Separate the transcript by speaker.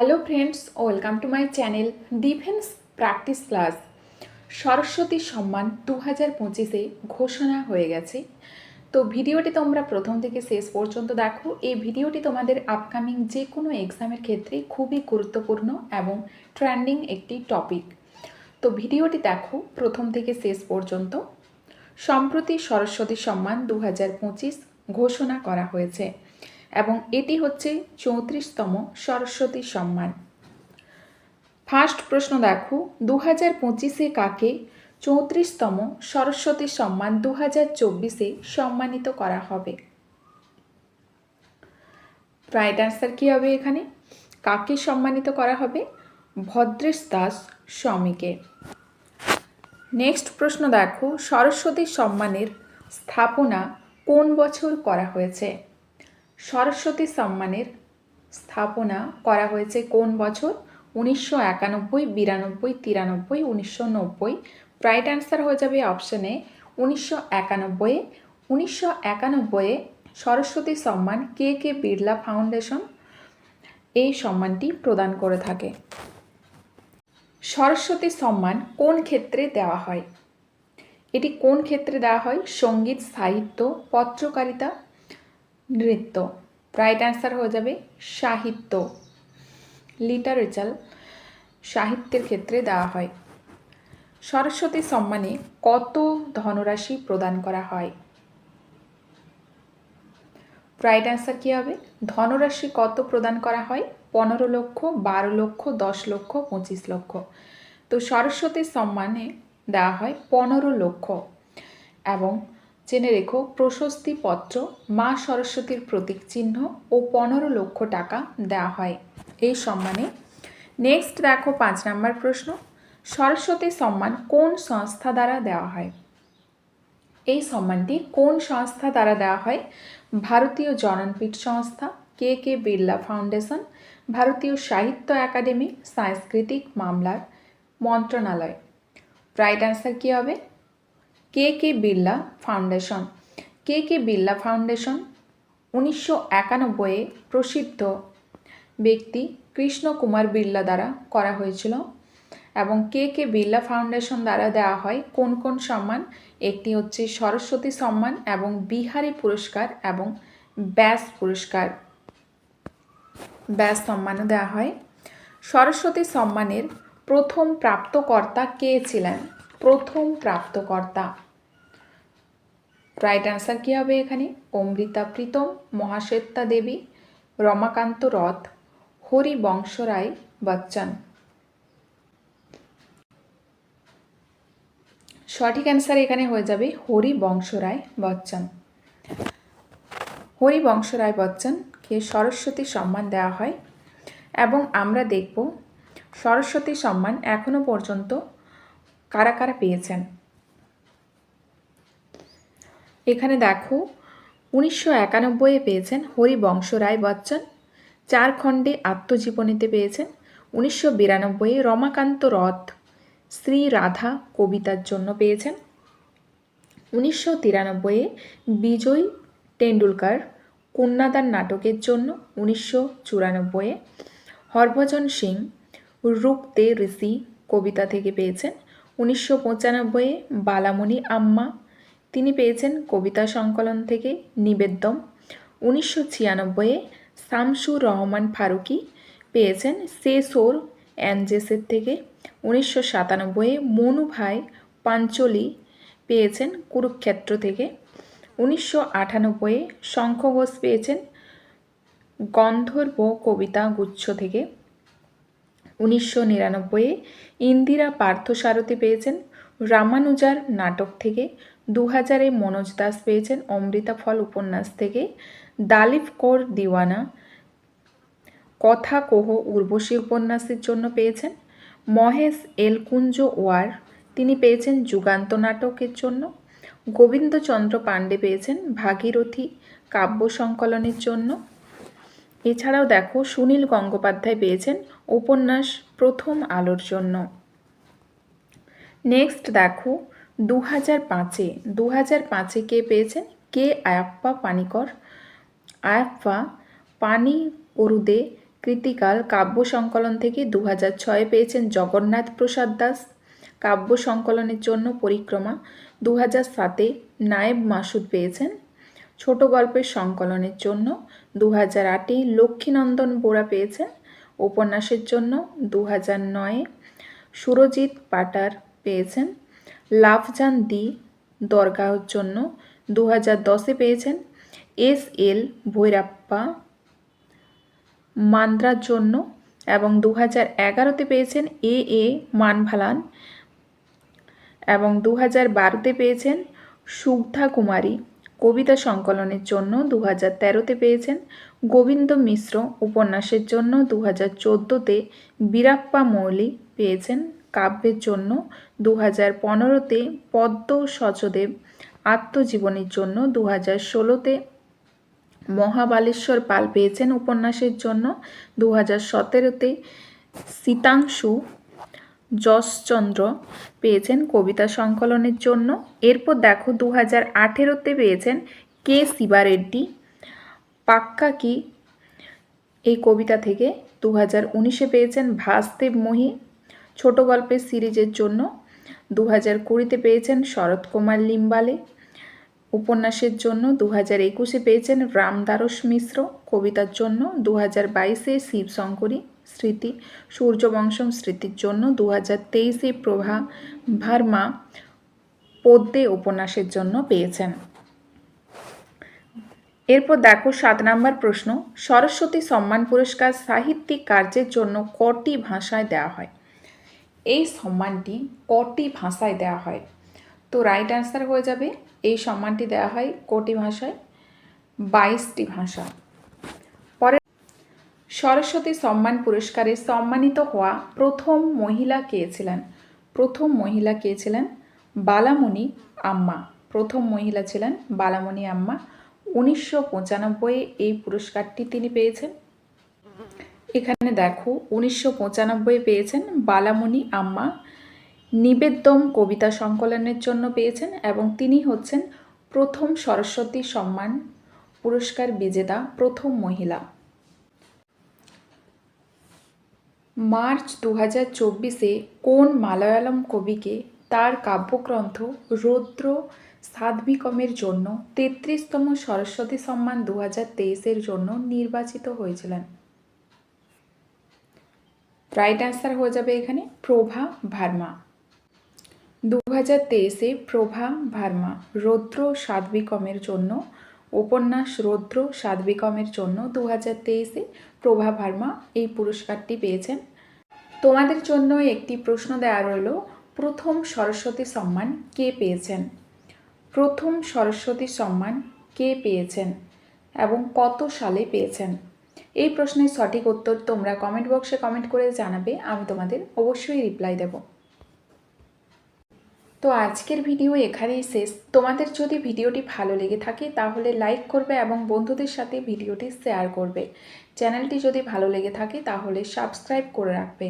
Speaker 1: Hello friends welcome to my channel defence practice class Saraswati Samman দু হাজার পঁচিশে ঘোষণা হয়ে গেছে। তো ভিডিওটি তোমরা প্রথম থেকে শেষ পর্যন্ত দেখো। এই ভিডিওটি তোমাদের আপকামিং যে কোনো এক্সামের ক্ষেত্রে খুবই গুরুত্বপূর্ণ এবং ট্রেন্ডিং একটি টপিক তো ভিডিওটি দেখো প্রথম থেকে শেষ পর্যন্ত। সম্প্রতি সরস্বতী সম্মান দু হাজার পঁচিশ ঘোষণা করা হয়েছে। এবং এটি হচ্ছে চৌত্রিশতম সরস্বতী সম্মান। ফার্স্ট প্রশ্ন দেখো দু হাজার পঁচিশে কাকে চৌত্রিশতম সরস্বতী সম্মান দু হাজার চব্বিশে সম্মানিত করা হবে? রাইট অ্যান্সার কী হবে এখানে? কাকে সম্মানিত করা হবে? ভদ্রেশ দাস স্বামীকে। নেক্সট প্রশ্ন দেখো, সরস্বতী সম্মানের স্থাপনা কোন বছর করা হয়েছে? সরস্বতী সম্মানের স্থাপনা করা হয়েছে কোন বছর? উনিশশো একানব্বই, বিরানব্বই, তিরানব্বই, উনিশশো নব্বই। রাইট অ্যান্সার হয়ে যাবে অপশানে উনিশশো একানব্বইয়ে উনিশশো একানব্বইয়ে সরস্বতী সম্মান কে কে বিড়লা ফাউন্ডেশন এই সম্মানটি প্রদান করে থাকে? সরস্বতী সম্মান কোন ক্ষেত্রে দেওয়া হয়? এটি কোন ক্ষেত্রে দেওয়া হয়? সংগীত, সাহিত্য, পত্রকারিতা নৃত্য। রাইট অ্যান্সার হয়ে যাবে সাহিত্য। লিটারেচার সাহিত্যের ক্ষেত্রে দেওয়া হয়। সরস্বতী সম্মানে কত ধনরাশি প্রদান করা হয়? রাইট অ্যান্সার কী হবে? ধনরাশি কত প্রদান করা হয়? পনেরো লক্ষ, বারো লক্ষ, দশ লক্ষ, পঁচিশ লক্ষ। তো সরস্বতী সম্মানে দেওয়া হয় পনেরো লক্ষ। এবং জেনে রেখো, প্রশস্তি পত্র, মা সরস্বতীর প্রতীক চিহ্ন ও পনেরো লক্ষ টাকা দেওয়া হয়। এই সম্মানে নেক্সট দেখো পাঁচ নাম্বার প্রশ্ন, সরস্বতী সম্মান কোন সংস্থা দ্বারা দেওয়া হয়? এই সম্মানটি কোন সংস্থা দ্বারা দেওয়া হয়? ভারতীয় জননপীঠ সংস্থা, কে কে বিড়লা ফাউন্ডেশন, ভারতীয় সাহিত্য একাডেমি, সাংস্কৃতিক মামলার মন্ত্রণালয়। রাইট অ্যান্সার কী হবে? K K Birla foundation? K K Birla foundation? উনিশশো একানব্বইয়ে প্রসিদ্ধ ব্যক্তি কৃষ্ণ কুমার বিড়লা দ্বারা করা হয়েছিল এবং কে কে বিড়লা ফাউন্ডেশন দ্বারা দেওয়া হয়, কোন কোন সম্মান? একটি হচ্ছে সরস্বতী সম্মান এবং বিহারী পুরস্কার এবং ব্যাস পুরস্কার। ব্যাস সম্মানও দেওয়া হয়। সরস্বতী সম্মানের প্রথম প্রাপ্তকর্তা কে ছিলেন? প্রথম প্রাপ্তকর্তা। রাইট অ্যান্সার কী হবে এখানে? অমৃতা প্রীতম, মহাশ্বেতা দেবী, রমাকান্ত রথ হরি বংশরায় বচ্চন। সঠিক অ্যান্সার এখানে হয়ে যাবে হরি বংশরায় বচ্চন। হরি বংশরায় বচ্চনকে সরস্বতী সম্মান দেওয়া হয়। এবং আমরা দেখব সরস্বতী সম্মান এখনও পর্যন্ত কারা কারা পেয়েছেন? এখানে দেখো, উনিশশো একানব্বইয়ে পেয়েছেন হরিবংশ রায় বচ্চন, চার খণ্ডে আত্মজীবনীতে পেয়েছেন, উনিশশো বিরানব্বইয়ে রমাকান্ত রথ, শ্রী রাধা কবিতার জন্য পেয়েছেন, উনিশশো তিরানব্বইয়ে বিজয় টেন্ডুলকার কন্যাদান নাটকের জন্য, উনিশশো চুরানব্বইয়ে হরভজন সিং রুকতে ঋষি কবিতা থেকে পেয়েছেন উনিশশো পঁচানব্বইয়ে বালামণি আম্মা। তিনি পেয়েছেন কবিতা সংকলন থেকে নিবেদ্যম। উনিশশো ছিয়ানব্বইয়ে শামসুর রহমান ফারুকি পেয়েছেন সে সোর অ্যানজেসের থেকে। উনিশশো সাতানব্বইয়ে মনু ভাই পাঞ্চলি পেয়েছেন কুরুক্ষেত্র থেকে। উনিশশো আটানব্বইয়ে শঙ্খ ঘোষ পেয়েছেন গন্ধর্ব কবিতা গুচ্ছ থেকে। উনিশশো নিরানব্বইয়ে ইন্দিরা পার্থসারথী পেয়েছেন। রামানুজার নাটক থেকে দু হাজারে মনোজ দাস পেয়েছেন অমৃতা ফল উপন্যাস থেকে। দালিফ কর দিওয়ানা কথা কোহ উর্বশী উপন্যাসের জন্য পেয়েছেন। মহেশ এলকুঞ্জ ওয়ার তিনি পেয়েছেন যুগান্ত নাটকের জন্য। গোবিন্দচন্দ্র পাণ্ডে পেয়েছেন ভাগীরথী কাব্য সংকলনের জন্য। এছাড়াও দেখো সুনীল গঙ্গোপাধ্যায় পেয়েছেন উপন্যাস প্রথম আলোর জন্য। নেক্সট দেখো দু হাজার পাঁচে দু হাজার পাঁচে কে পেয়েছেন? কে আয়াপ্পা পানিকর? আয়াপ্পা পানি অরুদে কৃতিকাল কাব্য সংকলন থেকে দু হাজার ছয়ে পেয়েছেন জগন্নাথ প্রসাদ দাস। কাব্য সংকলনের জন্য পরিক্রমা দু হাজার সাতে নায়েব মাসুদ পেয়েছেন। ছোট গল্পের সংকলনের জন্য দু হাজার আটে লক্ষ্মীনন্দন বোরা পেয়েছেন। উপন্যাসের জন্য দু হাজার নয়ে সুরজিৎ পাটার পেয়েছেন। লাভজান দি দরগাহর জন্য দু হাজার দশে পেয়েছেন। এস এল ভৈরাপ্পা মান্দ্রার জন্য এবং দু হাজার এগারোতে পেয়েছেন এ এ মানভালান এবং দু হাজার বারোতে পেয়েছেন সুগ্ধা কুমারী। কবিতা সংকলনের জন্য দু হাজার তেরোতে পেয়েছেন গোবিন্দ মিশ্র উপন্যাসের জন্য দু হাজার চোদ্দোতে বীরাপ্পা মৌলি পেয়েছেন কাব্যের জন্য দু হাজার পনেরোতে পদ্ম সচদেব আত্মজীবনীর জন্য দু হাজার ষোলোতে মহাবালেশ্বর পাল পেয়েছেন উপন্যাসের জন্য দু হাজার সতেরোতে শীতাংশু যশচন্দ্র পেয়েছেন কবিতা সংকলনের জন্য। এরপর দেখো দু হাজার আঠেরোতে পেয়েছেন কে শিবারেড্ডি। পাক্কা কি এই কবিতা থেকে? দু হাজার উনিশে পেয়েছেন ভাসদেব মোহি ছোট গল্পের সিরিজের জন্য। দু হাজার কুড়িতে পেয়েছেন শরৎ কুমার লিম্বালে। উপন্যাসের জন্য দু হাজার একুশে পেয়েছেন রামদারস মিশ্র কবিতার জন্য। দু হাজার বাইশে শিবশঙ্করী। স্মৃতি, সূর্যবংশম স্মৃতির জন্য দু হাজার তেইশে প্রভা ভার্মা পদ্মে উপন্যাসের জন্য পেয়েছেন। এরপর দেখো সাত নম্বর প্রশ্ন, সরস্বতী সম্মান পুরস্কার সাহিত্যিক কার্যের জন্য কটি ভাষায় দেওয়া হয়? এই সম্মানটি কটি ভাষায় দেওয়া হয়? তো রাইট অ্যান্সার হয়ে যাবে, এই সম্মানটি দেওয়া হয় কোটি ভাষায়? বাইশটি ভাষা সরস্বতী সম্মান পুরস্কারে সম্মানিত হওয়া প্রথম মহিলা কে ছিলেন? প্রথম মহিলা কে ছিলেন? বালামণি আম্মা। প্রথম মহিলা ছিলেন বালামণি আম্মা। উনিশশো পঁচানব্বই এই পুরস্কারটি তিনি পেয়েছেন। এখানে দেখো, উনিশশো পঁচানব্বই পেয়েছেন বালামণি আম্মা। নিবেদ্যম কবিতা সংকলনের জন্য পেয়েছেন এবং তিনি হচ্ছেন প্রথম সরস্বতী সম্মান পুরস্কার বিজেতা, প্রথম মহিলা। মার্চ দু হাজার চব্বিশে কোন মালয়ালম কবিকে তার কাব্যগ্রন্থ রৌদ্র সাধ্বিকমের জন্য তেত্রিশতম সরস্বতী সম্মান দু হাজার তেইশের জন্য নির্বাচিত হয়েছিলেন? রাইট অ্যান্সার হয়ে যাবে এখানে প্রভা ভার্মা। দু হাজার তেইশে প্রভা ভার্মা রৌদ্র সাধ্বিকমের জন্য উপন্যাস রৌদ্র সাধ্বিকমের জন্য দু হাজার তেইশে প্রভা ভার্মা এই পুরস্কারটি পেয়েছেন। তোমাদের জন্য একটি প্রশ্ন দেওয়া রইল, প্রথম সরস্বতী সম্মান কে পেয়েছেন? প্রথম সরস্বতী সম্মান কে পেয়েছেন এবং কত সালে পেয়েছেন? এই প্রশ্নের সঠিক উত্তর তোমরা কমেন্ট বক্সে কমেন্ট করে জানাবে, আমি তোমাদের অবশ্যই রিপ্লাই দেব। তো আজকের ভিডিও এখানেই শেষ। তোমাদের যদি ভিডিওটি ভালো লেগে থাকে, তাহলে লাইক করবে এবং বন্ধুদের সাথে ভিডিওটি শেয়ার করবে। চ্যানেলটি যদি ভালো লেগে থাকে, তাহলে সাবস্ক্রাইব করে রাখবে।